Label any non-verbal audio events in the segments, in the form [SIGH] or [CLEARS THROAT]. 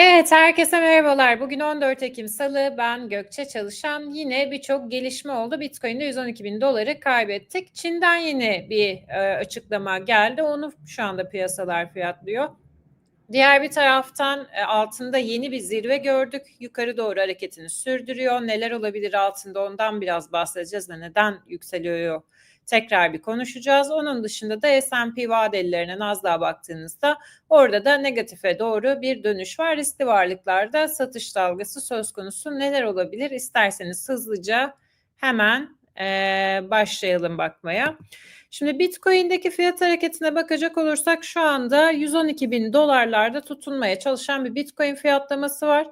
Evet, herkese merhabalar. Bugün 14 Ekim Salı. Ben Gökçe Çalışan. Yine birçok gelişme oldu. Bitcoin'de 112 bin doları kaybettik. Çin'den yeni bir e, açıklama geldi. Onu şu anda piyasalar fiyatlıyor. Diğer bir taraftan e, altında yeni bir zirve gördük. Yukarı doğru hareketini sürdürüyor. Neler olabilir altında ondan biraz bahsedeceğiz ve neden yükseliyor tekrar bir konuşacağız. Onun dışında da S&P vadelilerine Nasdaq'a baktığınızda orada da negatife doğru bir dönüş var. Riskli varlıklarda satış dalgası söz konusu. Neler olabilir? İsterseniz hızlıca hemen e, başlayalım bakmaya. Şimdi Bitcoin'deki fiyat hareketine bakacak olursak şu anda 112 bin dolarlarda tutunmaya çalışan bir Bitcoin fiyatlaması var.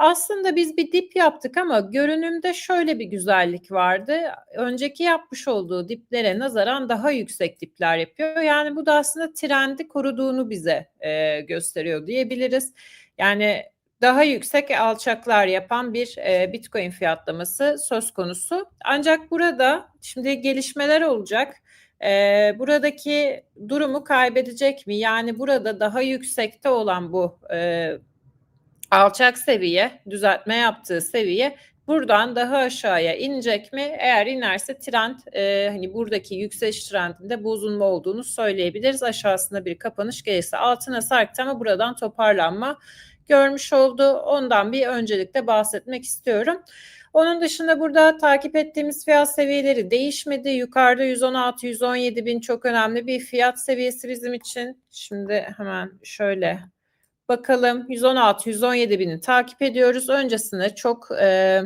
Aslında biz bir dip yaptık ama görünümde şöyle bir güzellik vardı. Önceki yapmış olduğu diplere nazaran daha yüksek dipler yapıyor. Yani bu da aslında trendi koruduğunu bize e, gösteriyor diyebiliriz. Yani daha yüksek alçaklar yapan bir e, Bitcoin fiyatlaması söz konusu. Ancak burada şimdi gelişmeler olacak. E, buradaki durumu kaybedecek mi? Yani burada daha yüksekte olan bu e, alçak seviye, düzeltme yaptığı seviye buradan daha aşağıya inecek mi? Eğer inerse trend e, hani buradaki yükseliş trendinde bozulma olduğunu söyleyebiliriz. Aşağısında bir kapanış gelirse altına sarktı ama buradan toparlanma görmüş oldu. Ondan bir öncelikle bahsetmek istiyorum. Onun dışında burada takip ettiğimiz fiyat seviyeleri değişmedi. Yukarıda 116-117 bin çok önemli bir fiyat seviyesi bizim için. Şimdi hemen şöyle Bakalım 116-117 bini takip ediyoruz. Öncesinde çok e,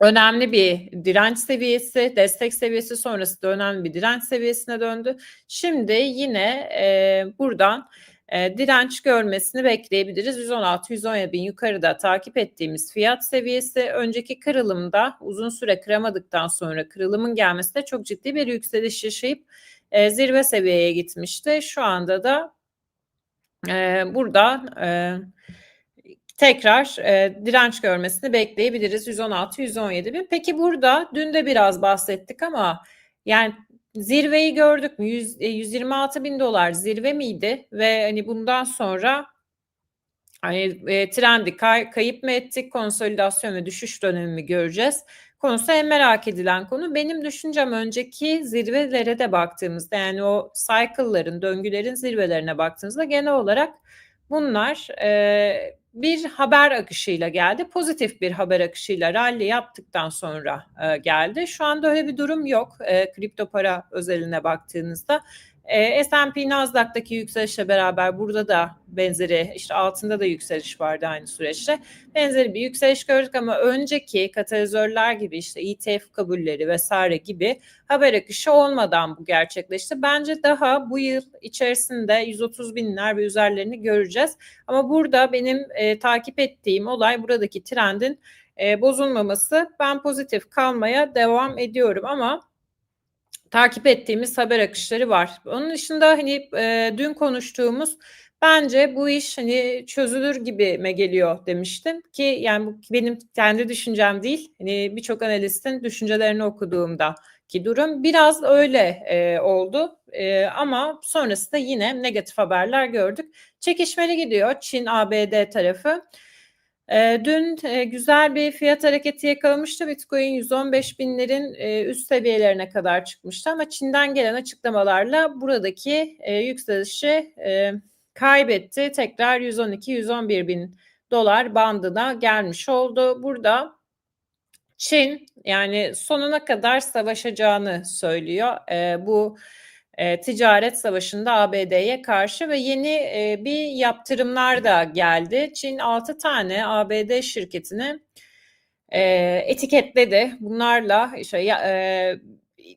önemli bir direnç seviyesi, destek seviyesi sonrası da önemli bir direnç seviyesine döndü. Şimdi yine e, buradan e, direnç görmesini bekleyebiliriz. 116-117 bin yukarıda takip ettiğimiz fiyat seviyesi önceki kırılımda uzun süre kıramadıktan sonra kırılımın gelmesi de çok ciddi bir yükseliş yaşayıp e, zirve seviyeye gitmişti. Şu anda da e, burada e, tekrar e, direnç görmesini bekleyebiliriz 116-117 bin. Peki burada dün de biraz bahsettik ama yani zirveyi gördük mü? 100, 126 e, bin dolar zirve miydi? Ve hani bundan sonra hani e, trendi kay, kayıp mı ettik? Konsolidasyon ve düşüş dönemi göreceğiz konusu en merak edilen konu. Benim düşüncem önceki zirvelere de baktığımızda yani o cycle'ların, döngülerin zirvelerine baktığınızda genel olarak bunlar e, bir haber akışıyla geldi. Pozitif bir haber akışıyla rally yaptıktan sonra e, geldi. Şu anda öyle bir durum yok. E, kripto para özeline baktığınızda e, S&P Nasdaq'taki yükselişle beraber burada da benzeri işte altında da yükseliş vardı aynı süreçte. Benzeri bir yükseliş gördük ama önceki katalizörler gibi işte ETF kabulleri vesaire gibi haber akışı olmadan bu gerçekleşti. Bence daha bu yıl içerisinde 130 binler ve üzerlerini göreceğiz. Ama burada benim e, takip ettiğim olay buradaki trendin e, bozulmaması. Ben pozitif kalmaya devam ediyorum ama takip ettiğimiz haber akışları var. Onun dışında hani e, dün konuştuğumuz bence bu iş hani çözülür gibi me geliyor demiştim ki yani bu benim kendi düşüncem değil. Hani birçok analistin düşüncelerini okuduğumda ki durum biraz öyle e, oldu e, ama sonrasında yine negatif haberler gördük. Çekişmeli gidiyor Çin ABD tarafı. E, dün e, güzel bir fiyat hareketi yakalamıştı. Bitcoin 115 binlerin e, üst seviyelerine kadar çıkmıştı ama Çin'den gelen açıklamalarla buradaki e, yükselişi kaybetti. Tekrar 112-111 bin dolar bandına gelmiş oldu. Burada Çin yani sonuna kadar savaşacağını söylüyor. E, bu e, ticaret savaşında ABD'ye karşı ve yeni e, bir yaptırımlar da geldi. Çin 6 tane ABD şirketini e, etiketledi. Bunlarla işte, e,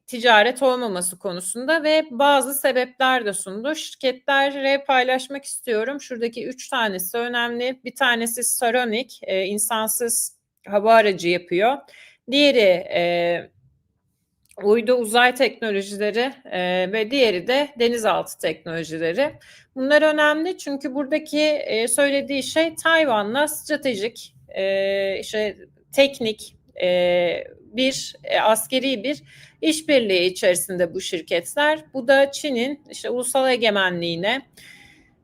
ticaret olmaması konusunda ve bazı sebepler de sundu. Şirketlere paylaşmak istiyorum. Şuradaki üç tanesi önemli. Bir tanesi Saronic, e, insansız hava aracı yapıyor. Diğeri e, uydu uzay teknolojileri e, ve diğeri de denizaltı teknolojileri. Bunlar önemli çünkü buradaki e, söylediği şey Tayvan'la stratejik, e, işte teknik e, bir e, askeri bir işbirliği içerisinde bu şirketler. Bu da Çin'in işte ulusal egemenliğine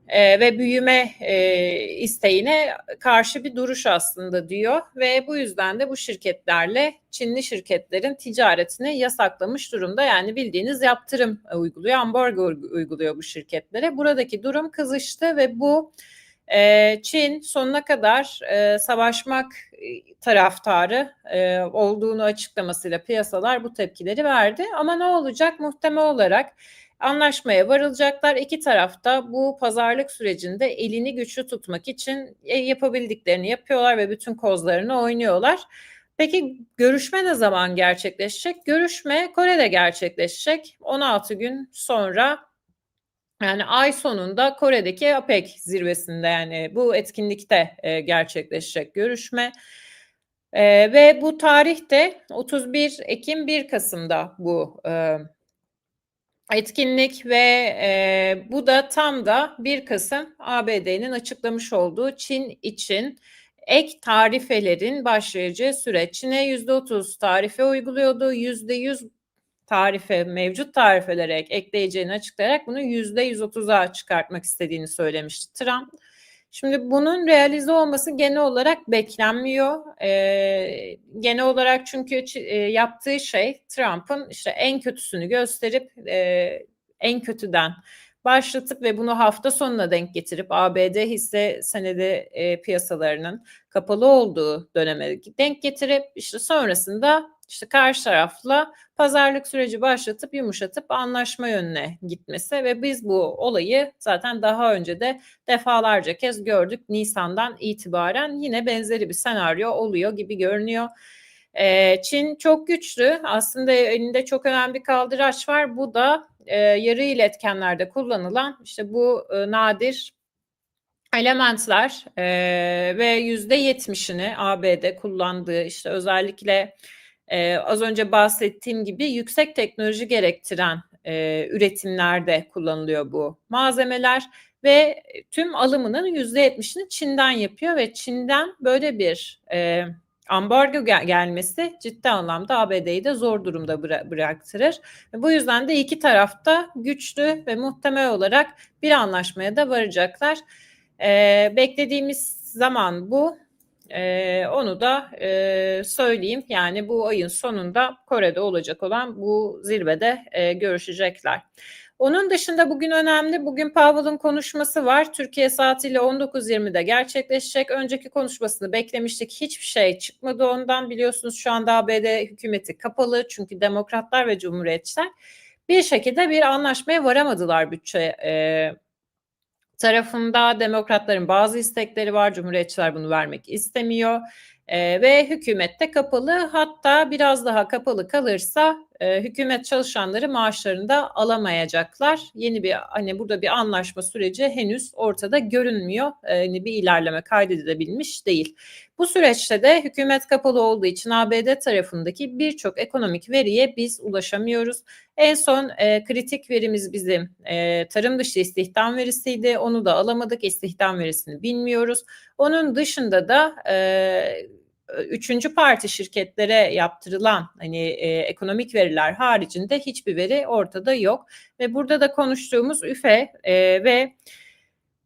e, ve büyüme e, isteğine karşı bir duruş aslında diyor ve bu yüzden de bu şirketlerle Çinli şirketlerin ticaretini yasaklamış durumda. Yani bildiğiniz yaptırım uyguluyor, ambargo uyguluyor bu şirketlere. Buradaki durum kızıştı ve bu e, Çin sonuna kadar e, savaşmak taraftarı e, olduğunu açıklamasıyla piyasalar bu tepkileri verdi. Ama ne olacak? Muhtemel olarak anlaşmaya varılacaklar. İki tarafta bu pazarlık sürecinde elini güçlü tutmak için e, yapabildiklerini yapıyorlar ve bütün kozlarını oynuyorlar. Peki görüşme ne zaman gerçekleşecek? Görüşme Kore'de gerçekleşecek. 16 gün sonra yani ay sonunda Kore'deki APEC zirvesinde yani bu etkinlikte e, gerçekleşecek görüşme. E, ve bu tarihte 31 Ekim 1 Kasım'da bu e, etkinlik ve e, bu da tam da 1 Kasım ABD'nin açıklamış olduğu Çin için ek tarifelerin başlayacağı süreç. Çin'e %30 tarife uyguluyordu. %100 tarife, mevcut tarifelere ek, ekleyeceğini açıklayarak bunu %130'a çıkartmak istediğini söylemişti Trump. Şimdi bunun realize olması genel olarak beklenmiyor. Ee, genel olarak çünkü e, yaptığı şey Trump'ın işte en kötüsünü gösterip e, en kötüden başlatıp ve bunu hafta sonuna denk getirip ABD hisse senedi e, piyasalarının kapalı olduğu döneme denk getirip işte sonrasında işte karşı tarafla pazarlık süreci başlatıp yumuşatıp anlaşma yönüne gitmesi ve biz bu olayı zaten daha önce de defalarca kez gördük. Nisan'dan itibaren yine benzeri bir senaryo oluyor gibi görünüyor. Ee, Çin çok güçlü. Aslında elinde çok önemli bir kaldıraç var. Bu da e, yarı iletkenlerde kullanılan işte bu e, nadir elementler e, ve yüzde yetmişini ABD kullandığı işte özellikle e, az önce bahsettiğim gibi yüksek teknoloji gerektiren e, üretimlerde kullanılıyor bu malzemeler ve tüm alımının yüzde yetmişini Çin'den yapıyor ve Çin'den böyle bir e, ambargo gel- gelmesi ciddi anlamda ABD'yi de zor durumda bıra- bıraktırır. Bu yüzden de iki tarafta güçlü ve muhtemel olarak bir anlaşmaya da varacaklar. E, beklediğimiz zaman bu. Ee, onu da e, söyleyeyim. Yani bu ayın sonunda Kore'de olacak olan bu zirvede e, görüşecekler. Onun dışında bugün önemli. Bugün Powell'ın konuşması var. Türkiye saatiyle 19.20'de gerçekleşecek. Önceki konuşmasını beklemiştik. Hiçbir şey çıkmadı ondan. Biliyorsunuz şu anda ABD hükümeti kapalı. Çünkü demokratlar ve cumhuriyetçiler bir şekilde bir anlaşmaya varamadılar bütçe e, tarafında demokratların bazı istekleri var. Cumhuriyetçiler bunu vermek istemiyor. E, ve hükümette kapalı hatta biraz daha kapalı kalırsa e, hükümet çalışanları maaşlarını da alamayacaklar. Yeni bir hani burada bir anlaşma süreci henüz ortada görünmüyor. E, hani bir ilerleme kaydedilebilmiş değil. Bu süreçte de hükümet kapalı olduğu için ABD tarafındaki birçok ekonomik veriye biz ulaşamıyoruz. En son e, kritik verimiz bizim e, tarım dışı istihdam verisiydi. Onu da alamadık. İstihdam verisini bilmiyoruz. Onun dışında da e, üçüncü parti şirketlere yaptırılan hani e, ekonomik veriler haricinde hiçbir veri ortada yok ve burada da konuştuğumuz üfe e, ve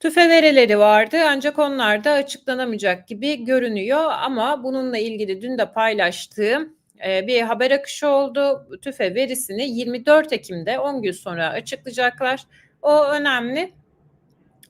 tüfe verileri vardı ancak onlar da açıklanamayacak gibi görünüyor ama bununla ilgili dün de paylaştığım e, bir haber akışı oldu. TÜFE verisini 24 Ekim'de 10 gün sonra açıklayacaklar. O önemli.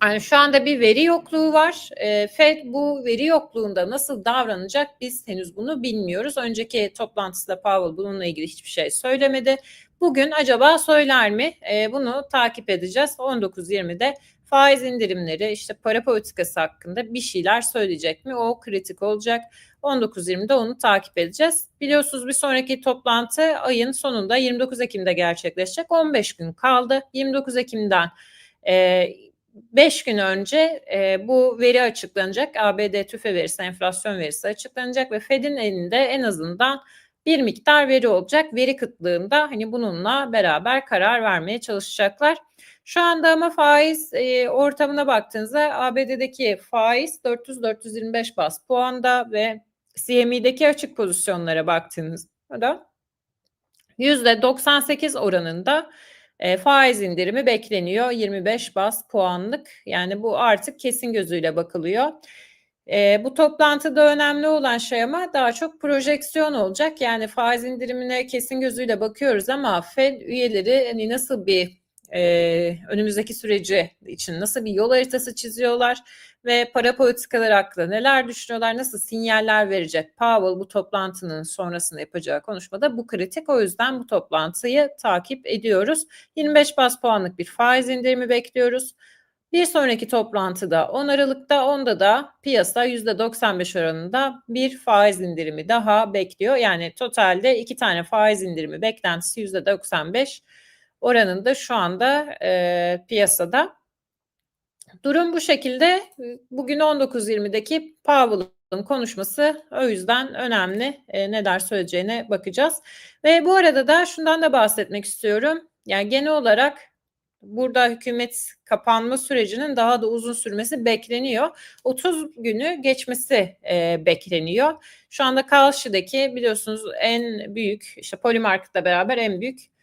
Yani şu anda bir veri yokluğu var. E, Fed bu veri yokluğunda nasıl davranacak biz henüz bunu bilmiyoruz. Önceki toplantısında Powell bununla ilgili hiçbir şey söylemedi. Bugün acaba söyler mi? E, bunu takip edeceğiz. 19.20'de faiz indirimleri, işte para politikası hakkında bir şeyler söyleyecek mi? O kritik olacak. 19.20'de onu takip edeceğiz. Biliyorsunuz bir sonraki toplantı ayın sonunda 29 Ekim'de gerçekleşecek. 15 gün kaldı. 29 Ekim'den e, 5 gün önce e, bu veri açıklanacak. ABD tüfe verisi, enflasyon verisi açıklanacak ve Fed'in elinde en azından bir miktar veri olacak. Veri kıtlığında hani bununla beraber karar vermeye çalışacaklar. Şu anda ama faiz e, ortamına baktığınızda ABD'deki faiz 400-425 bas puanda ve CME'deki açık pozisyonlara baktığınızda %98 oranında e, faiz indirimi bekleniyor 25 bas puanlık. Yani bu artık kesin gözüyle bakılıyor. E, bu toplantıda önemli olan şey ama daha çok projeksiyon olacak. Yani faiz indirimine kesin gözüyle bakıyoruz ama Fed üyeleri hani nasıl bir e, önümüzdeki süreci için nasıl bir yol haritası çiziyorlar ve para politikaları hakkında neler düşünüyorlar, nasıl sinyaller verecek Powell bu toplantının sonrasında yapacağı konuşmada bu kritik. O yüzden bu toplantıyı takip ediyoruz. 25 bas puanlık bir faiz indirimi bekliyoruz. Bir sonraki toplantıda 10 Aralık'ta onda da piyasa %95 oranında bir faiz indirimi daha bekliyor. Yani totalde iki tane faiz indirimi beklentisi %95 oranında şu anda e, piyasada. Durum bu şekilde. Bugün 19.20'deki Powell'ın konuşması o yüzden önemli. E, ne der söyleyeceğine bakacağız. Ve bu arada da şundan da bahsetmek istiyorum. Yani genel olarak burada hükümet kapanma sürecinin daha da uzun sürmesi bekleniyor. 30 günü geçmesi e, bekleniyor. Şu anda Kalşi'deki biliyorsunuz en büyük işte Polymarket'la beraber en büyük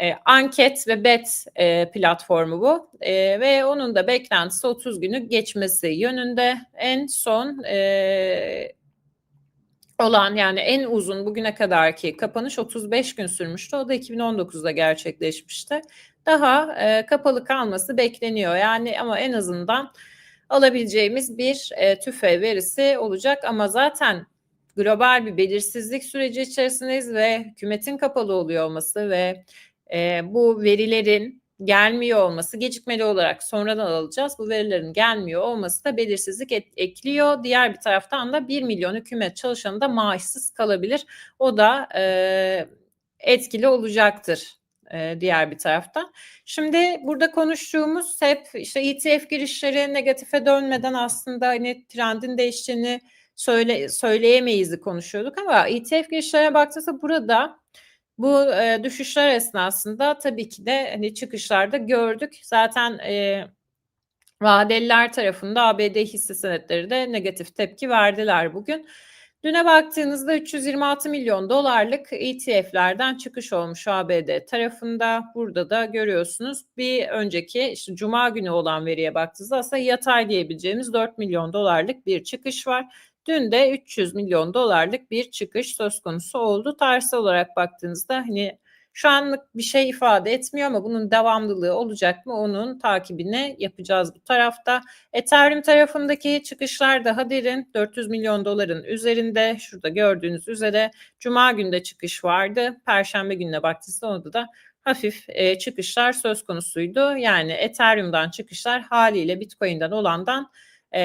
e, anket ve bet e, platformu bu e, ve onun da beklentisi 30 günü geçmesi yönünde en son e, olan yani en uzun bugüne kadarki kapanış 35 gün sürmüştü. O da 2019'da gerçekleşmişti. Daha e, kapalı kalması bekleniyor. Yani ama en azından alabileceğimiz bir e, tüfe verisi olacak ama zaten global bir belirsizlik süreci içerisindeyiz ve hükümetin kapalı oluyor olması ve e, bu verilerin gelmiyor olması gecikmeli olarak sonradan alacağız. Bu verilerin gelmiyor olması da belirsizlik et, ekliyor. Diğer bir taraftan da 1 milyon hükümet çalışanı da maaşsız kalabilir. O da e, etkili olacaktır e, diğer bir taraftan. Şimdi burada konuştuğumuz hep işte ETF girişleri negatife dönmeden aslında hani trendin değiştiğini söyle, söyleyemeyiz konuşuyorduk ama ETF girişlerine baktığımızda burada bu e, düşüşler esnasında tabii ki de hani çıkışlarda gördük. Zaten e, vadeliler tarafında ABD hisse senetleri de negatif tepki verdiler bugün. Düne baktığınızda 326 milyon dolarlık ETF'lerden çıkış olmuş ABD tarafında. Burada da görüyorsunuz bir önceki işte cuma günü olan veriye baktığınızda aslında yatay diyebileceğimiz 4 milyon dolarlık bir çıkış var. Dün de 300 milyon dolarlık bir çıkış söz konusu oldu. Tarihsel olarak baktığınızda hani şu anlık bir şey ifade etmiyor ama bunun devamlılığı olacak mı onun takibini yapacağız bu tarafta. Ethereum tarafındaki çıkışlar daha derin 400 milyon doların üzerinde şurada gördüğünüz üzere Cuma günde çıkış vardı. Perşembe gününe baktığınızda onda da hafif e, çıkışlar söz konusuydu. Yani Ethereum'dan çıkışlar haliyle Bitcoin'den olandan e,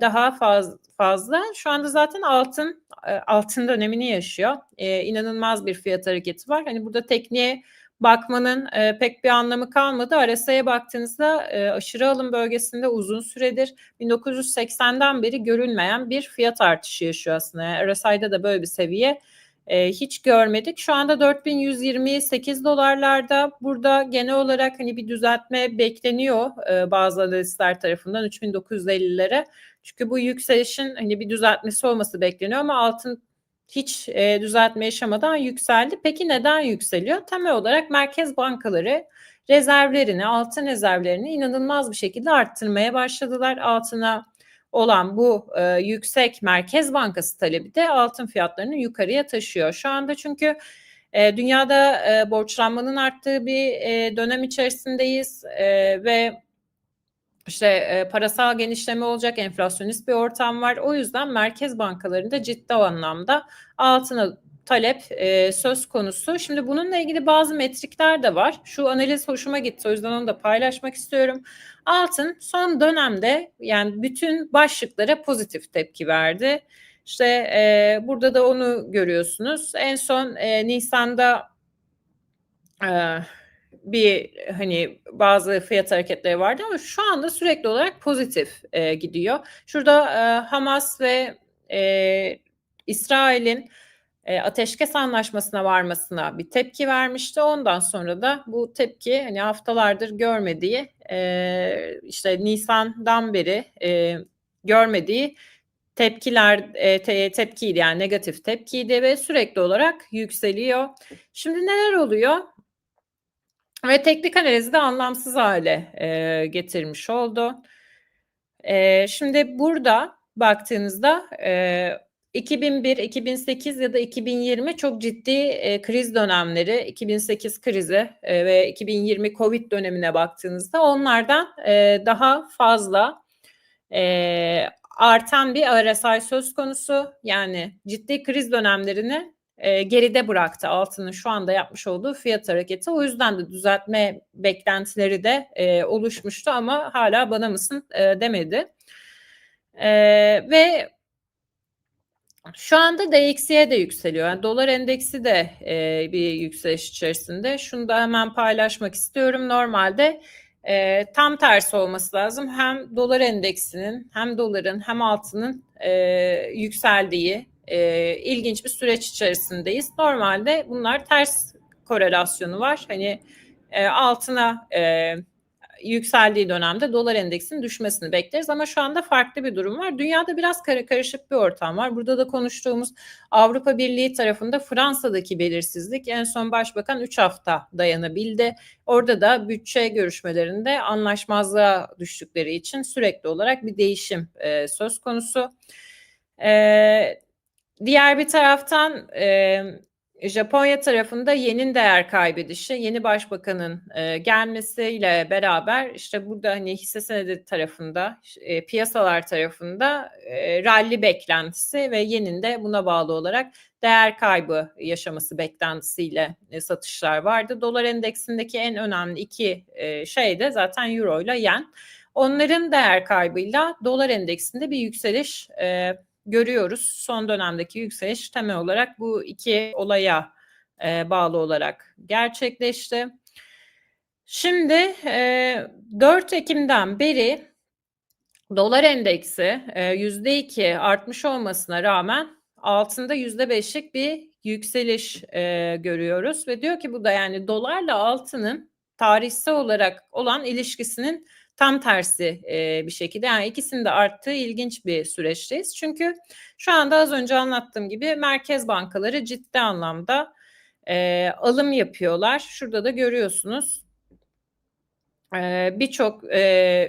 daha faz, fazla. Şu anda zaten altın e, altın dönemini yaşıyor. E, inanılmaz bir fiyat hareketi var. Hani burada tekniğe bakmanın e, pek bir anlamı kalmadı. RSI'ye baktığınızda e, aşırı alım bölgesinde uzun süredir 1980'den beri görülmeyen bir fiyat artışı yaşıyor aslında. Yani RSI'da da böyle bir seviye e, hiç görmedik. Şu anda 4128 dolarlarda. Burada genel olarak hani bir düzeltme bekleniyor e, bazı analistler tarafından 3950'lere. Çünkü bu yükselişin hani bir düzeltmesi olması bekleniyor ama altın hiç e, düzeltme yaşamadan yükseldi. Peki neden yükseliyor? Temel olarak merkez bankaları rezervlerini, altın rezervlerini inanılmaz bir şekilde arttırmaya başladılar. Altına olan bu e, yüksek Merkez Bankası talebi de altın fiyatlarını yukarıya taşıyor. Şu anda çünkü e, dünyada e, borçlanmanın arttığı bir e, dönem içerisindeyiz e, ve işte e, parasal genişleme olacak, enflasyonist bir ortam var. O yüzden merkez bankalarında ciddi anlamda altına talep e, söz konusu. Şimdi bununla ilgili bazı metrikler de var. Şu analiz hoşuma gitti o yüzden onu da paylaşmak istiyorum. Altın son dönemde yani bütün başlıklara pozitif tepki verdi. İşte e, burada da onu görüyorsunuz. En son e, Nisan'da e, bir hani bazı fiyat hareketleri vardı ama şu anda sürekli olarak pozitif e, gidiyor. Şurada e, Hamas ve e, İsrail'in e, ateşkes anlaşmasına varmasına bir tepki vermişti. Ondan sonra da bu tepki hani haftalardır görmediği e, işte Nisan'dan beri e, görmediği tepkiler e, te, tepkiydi yani negatif tepkiydi ve sürekli olarak yükseliyor. Şimdi neler oluyor? Ve teknik analizi de anlamsız hale eee, getirmiş oldu. Eee, şimdi burada baktığınızda eee, 2001, 2008 ya da 2020 çok ciddi eee, kriz dönemleri. 2008 krizi eee, ve 2020 Covid dönemine baktığınızda onlardan eee, daha fazla eee, artan bir RSI söz konusu. Yani ciddi kriz dönemlerini eee, geride bıraktı altının şu anda yapmış olduğu fiyat hareketi. O yüzden de düzeltme beklentileri de eee, oluşmuştu ama hala bana mısın eee, demedi. Eee, ve şu anda DXY de yükseliyor. Yani dolar endeksi de eee, bir yükseliş içerisinde. Şunu da hemen paylaşmak istiyorum. Normalde eee, tam tersi olması lazım. Hem dolar endeksinin hem doların hem altının eee, yükseldiği eee, ilginç bir süreç içerisindeyiz. Normalde bunlar ters korelasyonu var. Hani eee, altına eee, yükseldiği dönemde dolar endeksinin düşmesini bekleriz ama şu anda farklı bir durum var. Dünyada biraz kara karışık bir ortam var. Burada da konuştuğumuz Avrupa Birliği tarafında Fransa'daki belirsizlik en son başbakan 3 hafta dayanabildi. Orada da bütçe görüşmelerinde anlaşmazlığa düştükleri için sürekli olarak bir değişim e, söz konusu. E, diğer bir taraftan e, Japonya tarafında yeni değer kaybedişi, yeni başbakanın e, gelmesiyle beraber işte burada hani hisse senedi tarafında, e, piyasalar tarafında e, rally beklentisi ve yenin de buna bağlı olarak değer kaybı yaşaması beklentisiyle e, satışlar vardı. Dolar endeksindeki en önemli iki e, şey de zaten euro ile yen. Onların değer kaybıyla dolar endeksinde bir yükseliş e, görüyoruz. Son dönemdeki yükseliş temel olarak bu iki olaya e, bağlı olarak gerçekleşti. Şimdi e, 4 Ekim'den beri dolar endeksi yüzde iki artmış olmasına rağmen altında yüzde beşlik bir yükseliş e, görüyoruz ve diyor ki bu da yani dolarla altının tarihsel olarak olan ilişkisinin tam tersi e, bir şekilde yani ikisinin de arttığı ilginç bir süreçteyiz. Çünkü şu anda az önce anlattığım gibi merkez bankaları ciddi anlamda e, alım yapıyorlar. Şurada da görüyorsunuz e, birçok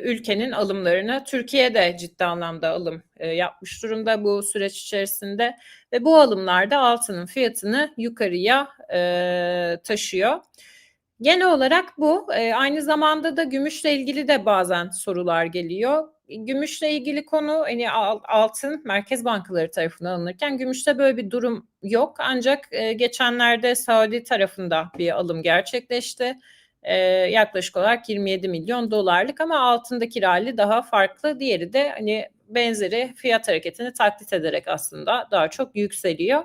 ülkenin alımlarını Türkiye de ciddi anlamda alım yapmış durumda bu süreç içerisinde ve bu alımlarda altının fiyatını yukarıya taşıyor. Genel olarak bu. E, aynı zamanda da gümüşle ilgili de bazen sorular geliyor. Gümüşle ilgili konu hani altın merkez bankaları tarafından alınırken gümüşte böyle bir durum yok. Ancak e, geçenlerde Saudi tarafında bir alım gerçekleşti. E, yaklaşık olarak 27 milyon dolarlık ama altındaki rally daha farklı. Diğeri de hani benzeri fiyat hareketini taklit ederek aslında daha çok yükseliyor.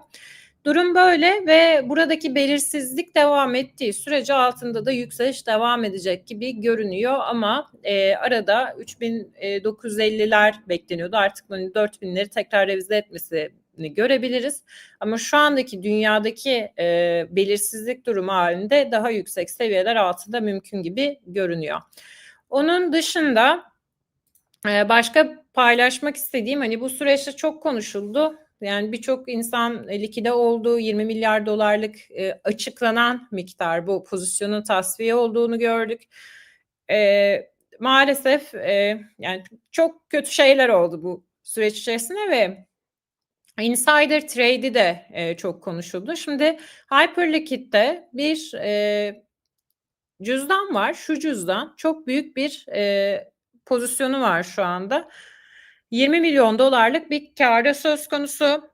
Durum böyle ve buradaki belirsizlik devam ettiği sürece altında da yükseliş devam edecek gibi görünüyor ama e, arada 3950'ler bekleniyordu. Artık 4000'leri tekrar revize etmesini görebiliriz. Ama şu andaki dünyadaki e, belirsizlik durumu halinde daha yüksek seviyeler altında mümkün gibi görünüyor. Onun dışında e, başka paylaşmak istediğim hani bu süreçte çok konuşuldu yani birçok insan e, likide olduğu 20 milyar dolarlık e, açıklanan miktar bu pozisyonun tasfiye olduğunu gördük. E, maalesef e, yani çok kötü şeyler oldu bu süreç içerisinde ve insider trade'i de e, çok konuşuldu. Şimdi Hyperliquid'de bir e, cüzdan var. Şu cüzdan çok büyük bir e, pozisyonu var şu anda. 20 milyon dolarlık bir kârı söz konusu.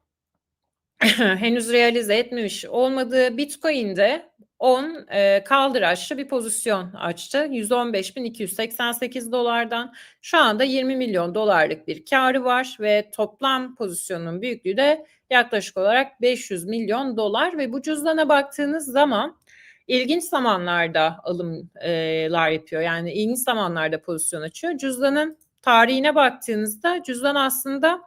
[CLEARS THROAT] Henüz realize etmemiş olmadığı Bitcoin'de 10 e, kaldıraçlı bir pozisyon açtı. 115.288 dolardan şu anda 20 milyon dolarlık bir karı var ve toplam pozisyonun büyüklüğü de yaklaşık olarak 500 milyon dolar ve bu cüzdana baktığınız zaman ilginç zamanlarda alımlar yapıyor. Yani ilginç zamanlarda pozisyon açıyor. Cüzdanın tarihine baktığınızda cüzdan aslında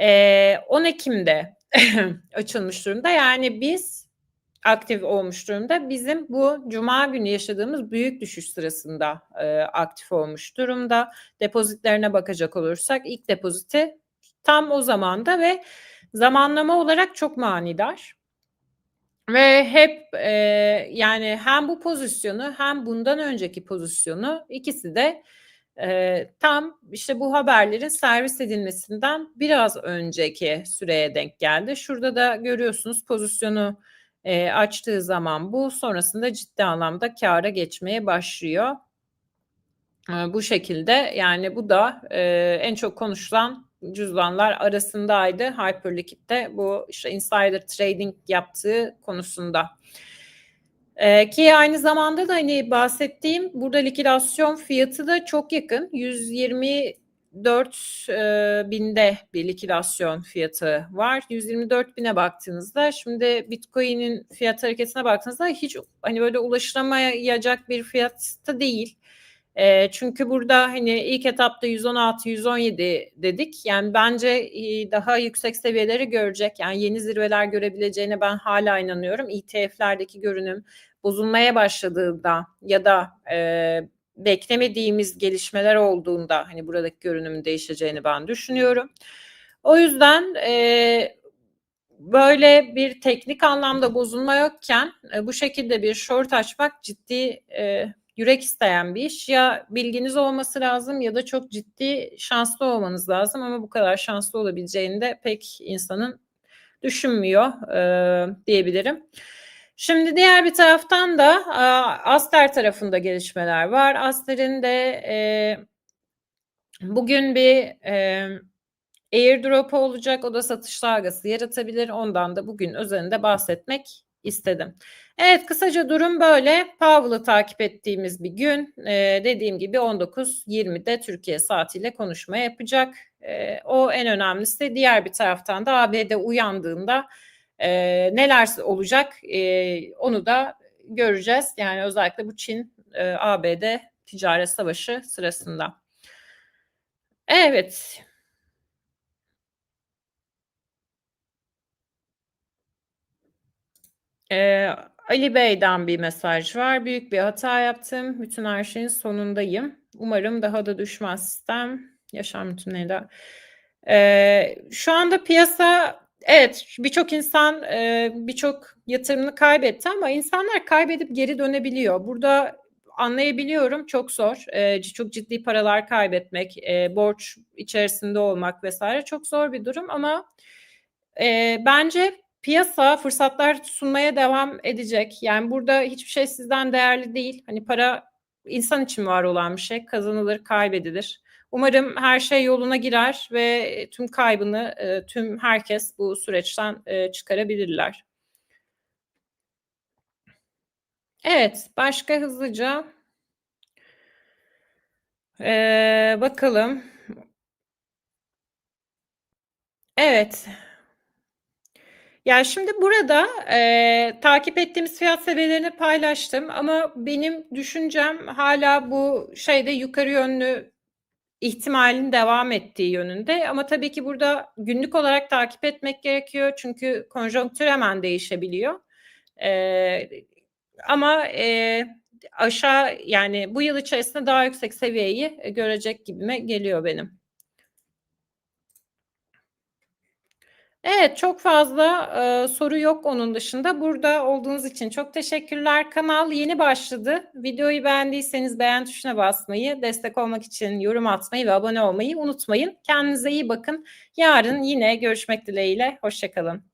e, 10 Ekim'de [LAUGHS] açılmış durumda. Yani biz aktif olmuş durumda. Bizim bu cuma günü yaşadığımız büyük düşüş sırasında e, aktif olmuş durumda. Depozitlerine bakacak olursak ilk depoziti tam o zamanda ve zamanlama olarak çok manidar. Ve hep, eee, yani hem bu pozisyonu hem bundan önceki pozisyonu ikisi de, eee, tam işte bu haberlerin servis edilmesinden biraz önceki süreye denk geldi. Şurada da görüyorsunuz pozisyonu, eee, açtığı zaman bu, sonrasında ciddi anlamda kâra geçmeye başlıyor. Eee, bu şekilde yani bu da, eee, en çok konuşulan cüzdanlar arasındaydı Hyperliquid'de bu işte insider trading yaptığı konusunda. Eee, ki aynı zamanda da hani bahsettiğim burada likidasyon fiyatı da çok yakın. 124.000'de bir likidasyon fiyatı var. 124.000'e baktığınızda şimdi Bitcoin'in fiyat hareketine baktığınızda hiç hani böyle ulaşılamayacak bir fiyatta değil. Eee, çünkü burada hani ilk etapta 116-117 dedik. Yani bence, iii, daha yüksek seviyeleri görecek. Yani yeni zirveler görebileceğine ben hâlâ inanıyorum. ETF'lerdeki görünüm bozulmaya başladığında ya da, eee, beklemediğimiz gelişmeler olduğunda hani buradaki görünümün değişeceğini ben düşünüyorum. O yüzden, eee, böyle bir teknik anlamda bozulma yokken, eee, bu şekilde bir short açmak ciddi, eee, yürek isteyen bir iş. Ya bilginiz olması lazım ya da çok ciddi şanslı olmanız lazım ama bu kadar şanslı olabileceğini de pek insanın düşünmüyor, eee, diyebilirim. Şimdi diğer bir taraftan da, aaa, Aster tarafında gelişmeler var. Aster'in de, eee, bugün bir, emm, airdrop'u olacak. O da satış dalgası yaratabilir. Ondan da bugün özelinde bahsetmek istedim. Evet, kısaca durum böyle. Powell'ı takip ettiğimiz bir gün. Eee, dediğim gibi 19.20'de Türkiye saatiyle konuşma yapacak. Eee, o en önemlisi. Diğer bir taraftan da ABD uyandığında, eee, neler olacak, eee, onu da göreceğiz. Yani özellikle bu Çin, eee, ABD ticaret savaşı sırasında. Evet. Eee, Ali Bey'den bir mesaj var. "Büyük bir hata yaptım. Bütün her şeyin sonundayım. Umarım daha da düşmez sistem. Yaşam rutinleri" Eee, şu anda piyasa evet, birçok insan, eee, birçok yatırımını kaybetti ama insanlar kaybedip geri dönebiliyor. Burada anlayabiliyorum, çok zor. C çok ciddi paralar kaybetmek, eee, borç içerisinde olmak vs. çok zor bir durum ama, eee, bence piyasa fırsatlar sunmaya devam edecek. Yani burada hiçbir şey sizden değerli değil. Hani para insan için var olan bir şey. Kazanılır, kaybedilir. Umarım her şey yoluna girer ve tüm kaybını, eee, tüm herkes bu süreçten, eee, çıkarabilirler. Evet, başka hızlıca Eee, bakalım. Evet. Ya, şimdi burada, eee, takip ettiğimiz fiyat seviyelerini paylaştım ama benim düşüncem hâlâ bu şeyde yukarı yönlü ihtimalin devam ettiği yönünde ama tabii ki burada günlük olarak takip etmek gerekiyor çünkü konjonktür hemen değişebiliyor. Eee, ama, eee, aşağı yani bu yıl içerisinde daha yüksek seviyeyi, görecek gibime geliyor benim. Evet, çok fazla, eee, soru yok onun dışında. Burada olduğunuz için çok teşekkürler. Kanal yeni başladı. Videoyu beğendiyseniz beğen tuşuna basmayı, destek olmak için yorum atmayı ve abone olmayı unutmayın. Kendinize iyi bakın. Yarın yine görüşmek dileğiyle, hoşça kalın.